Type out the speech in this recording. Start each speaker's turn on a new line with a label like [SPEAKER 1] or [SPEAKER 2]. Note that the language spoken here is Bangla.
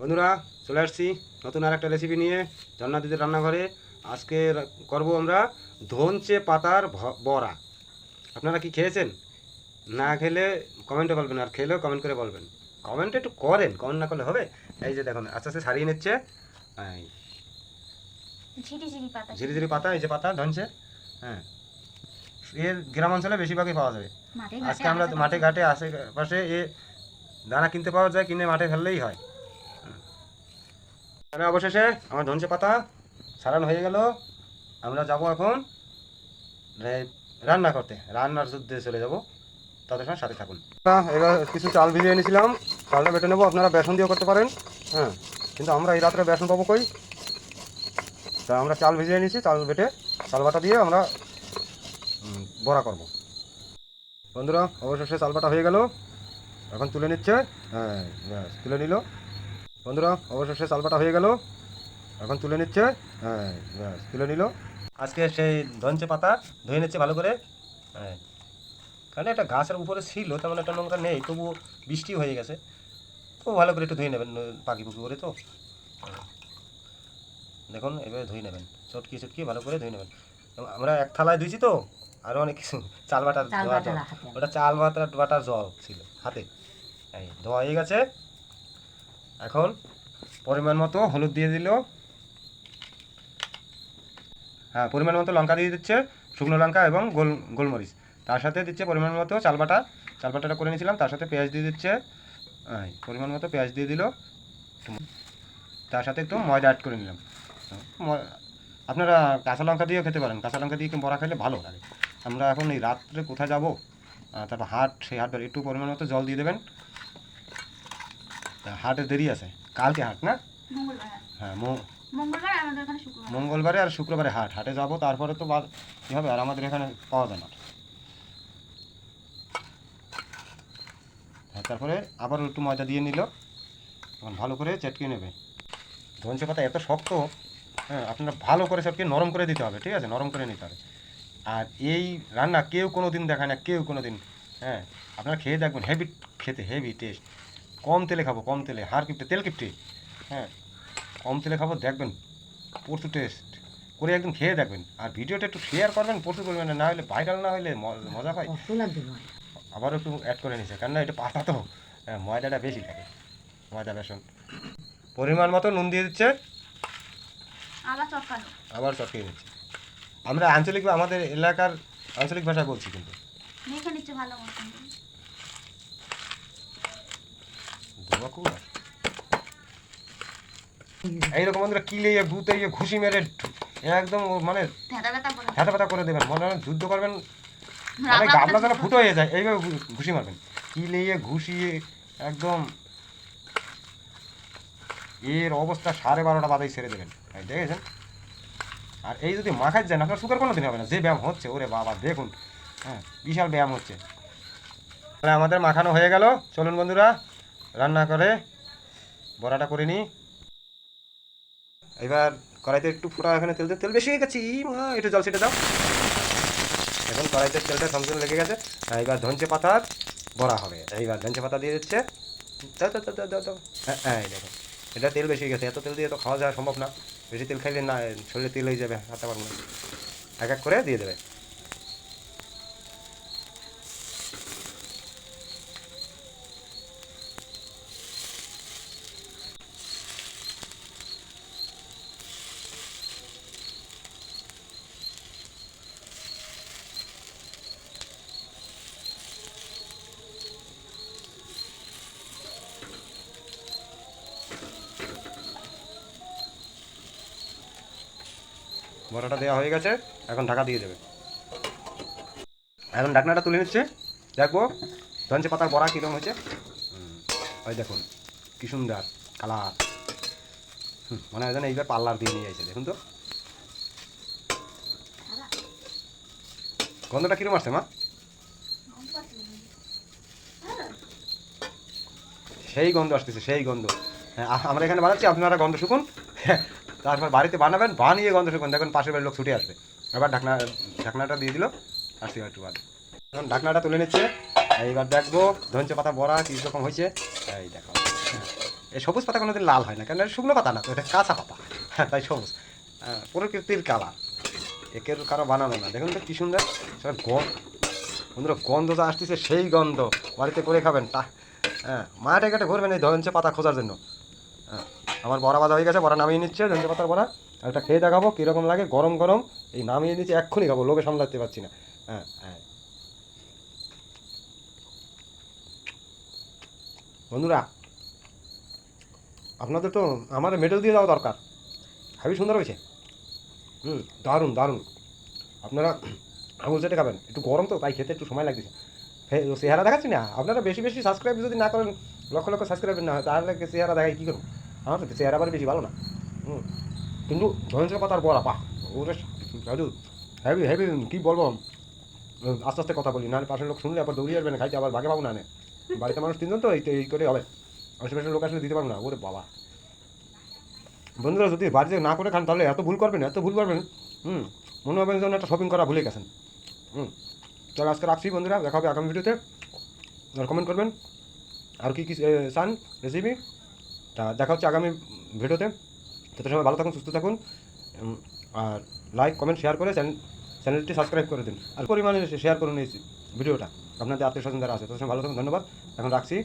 [SPEAKER 1] বন্ধুরা চলে আসছি নতুন আর একটা রেসিপি নিয়ে জন্না দিদির রান্নাঘরে। আজকে করব আমরা ধনচে পাতার বড়া। আপনারা কি খেয়েছেন? না খেলে কমেন্টে বলবেন আর খেলেও কমেন্ট করে বলবেন। কমেন্ট একটু করেন কমেন্ট না করলে হবে? এই যে দেখুন আস্তে আস্তে সারিয়ে নিচ্ছে।
[SPEAKER 2] ঝিরি ঝিরি পাতা।
[SPEAKER 1] এই যে পাতা ধনছে হ্যাঁ এর গ্রাম অঞ্চলে বেশিরভাগই পাওয়া যাবে। আজকে আমরা মাঠে ঘাটে আশেপাশে এ দানা কিনতে পাওয়া যায় কিনে মাঠে ফেললেই হয়। তাহলে অবশেষে আমার ধনচে পাতা সারানো হয়ে গেল। আমরা যাব এখন রান্না করতে। রান্নার যুদ্ধে চলে যাব। তাদের সঙ্গে সাথে থাকুন। এবার কিছু চাল ভিজিয়ে এনেছিলাম। চালটা বেটে নেব। আপনারা বেসন দিয়েও করতে পারেন। হ্যাঁ কিন্তু আমরা এই রাত্রে বেসন পাবো কই? তা আমরা চাল ভিজিয়ে নিয়েছি চাল বেটে চাল বাটা দিয়ে আমরা বড়া করব। বন্ধুরা, অবশেষে চাল বাটা হয়ে গেল। এখন তুলে নিচ্ছে। হ্যাঁ তুলে নিল। বন্ধুরা অবশেষে চাল বাটা হয়ে গেল। এখন তুলে নিচ্ছে হ্যাঁ ব্যাস তুলে নিল। আজকে সেই ধনচে পাতা ধুয়ে নিচ্ছে ভালো করে হ্যাঁ। কারণ একটা গাছের উপরে ছিল তেমন একটা নোংরা নেই তবু বৃষ্টি হয়ে গেছে। তো ভালো করে একটু ধুয়ে নেবেন পাখি পুকি করে তো। দেখুন এভাবে ধুয়ে নেবেন চটকি চটকি ভালো করে ধুয়ে নেবেন। আমরা এক থালায় ধুইছি তো আরও অনেক কিছু চাল বাটার। ওটা চাল বাটার বাটার জল ছিল হাতে। এই ধোয়া হয়ে গেছে। এখন পরিমাণ মতো হলুদ দিয়ে দিল। হ্যাঁ পরিমাণ মতো লঙ্কা দিয়ে দিচ্ছে, শুকনো লঙ্কা এবং গোল, গোলমরিচ। তার সাথে দিচ্ছে পরিমাণ মতো চাল বাটা। চাল বাটাটা করে নিয়েছিলাম, তার সাথে পেঁয়াজ দিয়ে দিচ্ছে। পরিমাণ মতো পেঁয়াজ দিয়ে দিল। তার সাথে একটু ময়দা অ্যাড করে নিলাম। আপনারা কাঁচা লঙ্কা দিয়েও খেতে পারেন। কাঁচা লঙ্কা দিয়ে বড়া খেলে ভালো লাগে। আমরা এখন এই রাত্রে কোথায় যাব? তারপর হাট, সেই হাট একটু পরিমাণ মতো জল দিয়ে দেবেন। তা হাটের দেরি আছে? কালকে হাট না? হ্যাঁ
[SPEAKER 2] মঙ্গলবার আমাদের এখানে শুক্রবার।
[SPEAKER 1] মঙ্গলবারে আর শুক্রবারে হাট। হাটে যাব তারপরে তো বাদ কী হবে? আর আমাদের এখানে পাওয়া যায় না। হ্যাঁ তারপরে আবার একটু ময়দা দিয়ে নিল। এখন ভালো করে চটকে নেবে। ধনসে পাতা এত শক্ত হ্যাঁ আপনারা ভালো করে চটকে নরম করে দিতে হবে ঠিক আছে? নরম করে নিতে হবে। আর এই রান্না কেউ কোনো দিন দেখায় না কেউ কোনো দিন হ্যাঁ আপনারা খেয়ে দেখবেন হেভি খেতে হেভি টেস্ট কম তেলে খাব কম তেলে। হাড় কিপটে তেল কিপটে। হ্যাঁ কম তেলে খাব দেখবেন প্রচুর টেস্ট করে একদম খেয়ে দেখবেন। আর ভিডিওটা একটু শেয়ার করবেন প্রচুর পরিমাণে। না হলে ভাইরাল না হলে মজা
[SPEAKER 2] বল?
[SPEAKER 1] আবারও একটু অ্যাড করে নিছে। কেননা এটা পাতা তো। হ্যাঁ, ময়দাটা বেশি থাকে ময়দা বেসন। পরিমাণ মতো নুন দিয়ে দিচ্ছে।
[SPEAKER 2] আবার
[SPEAKER 1] চটকিয়ে দিচ্ছে। আমরা আঞ্চলিক বা আমাদের এলাকার আঞ্চলিক ভাষা বলছি কিন্তু।
[SPEAKER 2] ভালো
[SPEAKER 1] এইরকম বন্ধুরা কিলে ভূতে ইয়ে ঘুষি মেরে একদম মানে
[SPEAKER 2] ভেদা ভেদা করে
[SPEAKER 1] দেবেন। মনে হয় যুদ্ধ করবেন মানে গাবলা যেন ফুটো হয়ে যায় এইভাবে ঘুষি মারবেন। কিলিয়ে ঘুষিয়ে একদম এর অবস্থা সাড়ে বারোটা বাদাই ছেড়ে দেবেন। দেখেছেন? আর এই যদি মাখায় যান আপনার সুগার কোনো দিন হবে না। যে ব্যায়াম হচ্ছে ওরে বাবা দেখুন। হ্যাঁ বিশাল ব্যায়াম হচ্ছে। আমাদের মাখানো হয়ে গেল। চলুন বন্ধুরা রান্না করে বড়াটা করে নিই এবার কড়াইতে একটু ফোটা এখানে তেল তেল বেশি হয়ে গেছে। ই মা একটু জল ছিটে দাও। এখন কড়াইতে তেলটা সমসম লেগে গেছে। এবার ধনচে পাতার বড়া হবে। এইবার ধনচে পাতা দিয়ে দিচ্ছে। দাও দাও দাও, দাও দাও। হ্যাঁ দেখো। এটা তেল বেশি হয়ে গেছে। এত তেল দিয়ে তো খাওয়া যাওয়া সম্ভব না। বেশি তেল খাইলে না শরীরে তেল হয়ে যাবে হাতে পারব না এক এক করে দিয়ে দেবে। বড়াটা দেওয়া হয়ে গেছে, এখন ঢাকা দিয়ে দেবে। এখন ঢাকনাটা তুলে নিচ্ছে, দেখব ধনচে পাতার বড়া কীরকম হয়েছে। ওই দেখুন, কি সুন্দর, কালার। মনে হয় যেন এইবার পার্লার দিয়ে নিয়ে যাইছে দেখুন তো। গন্ধটা কীরকম আসছে, মা? সেই গন্ধ আসতেছে, সেই গন্ধ। হ্যাঁ আমরা এখানে বানাচ্ছি, আপনারা গন্ধ শুকুন। তারপর বাড়িতে বানাবেন বানিয়ে গন্ধ শুকুন দেখুন পাশের বাড়ির লোক ছুটে আসবে। এবার ঢাকনা ঢাকনাটা দিয়ে দিল আসছি একটু বাদ। এখন ঢাকনাটা তুলে নিচ্ছে। এইবার দেখব ধনচে পাতা বড়া কী রকম হয়েছে। এই দেখো। এই সবুজ পাতা কোনোদিন লাল হয় না কেন? শুকনো পাতা না তো এটা কাঁচা পাতা। হ্যাঁ তাই সবুজ। হ্যাঁ, প্রকৃতির কালার একের কারও বানানো না। দেখুন তো কি সুন্দর। সব গন্ধ। বন্ধুরা গন্ধ যা আসতেছে সেই গন্ধ। বাড়িতে করে খাবেন তা। হ্যাঁ মাঠে ঘাটে ঘুরবেন এই ধরনের পাতা খোঁজার জন্য। আমার বড়া বাঁধা হয়ে গেছে, বড়া নামিয়ে নিচ্ছে ধনচে পাতার বড়া। এটা খেয়ে দেখাবো, কীরকম লাগে, গরম গরম। এই নামিয়ে নিচ্ছে এক্ষুনি খাব, লোকে সামলাতে পারছি না। হ্যাঁ হ্যাঁ। বন্ধুরা, আপনাদের তো আমার মেডেল দিয়ে দেওয়া দরকার। হেবি সুন্দর হয়েছে। হুম, দারুণ দারুণ। আপনারা আঙুল চেটে খাবেন। একটু গরম তো, তাই খেতে একটু সময় লাগতেছে চেহারা দেখাচ্ছি না? আপনারা বেশি বেশি সাবস্ক্রাইব যদি না করেন, লক্ষ লক্ষ সাবস্ক্রাইব না তাহলে চেহারা দেখাই কী করব? তো চেহারা বাড়ি বেশি ভালো না। হুম, কিন্তু ধনেশের পাতার বড়া বাহ, ওরে দাদু হেভি হেভি, কী বলব? আস্তে আস্তে কথা বলি না পাশের লোক শুনলে আবার দৌড়িয়ে আসবে না, খাইতে আবার ভাগে পাবো না নে। বাড়িতে মানুষ তিনজন তো, এই এই করে হবে। আশেপাশের লোক আসলে দিতে পারব না, ওরে বাবা। বন্ধুরা, যদি বাড়িতে না করে খান, তাহলে এত ভুল করবেন, এত ভুল করবেন। হুম, মনে হবে যেন একটা শপিং করা ভুলে গেছেন। হুম, চলো, আজকে রাখছি বন্ধুরা, দেখা হবে আগামী ভিডিওতে আর কমেন্ট করবেন। আর কি কি চান রেসিপি তা দেখা হচ্ছে আগামী ভিডিওতে। তত সময় ভালো থাকুন, সুস্থ থাকুন। আর লাইক কমেন্ট শেয়ার করে চ্যানেল চ্যানেলটি সাবস্ক্রাইব করে দিন। আর পরিমাণে শেয়ার করুন এই ভিডিওটা। আপনাদের আত্মীয় স্বজন যারা আছে তত সময় ভালো থাকুন, ধন্যবাদ। এখন রাখছি।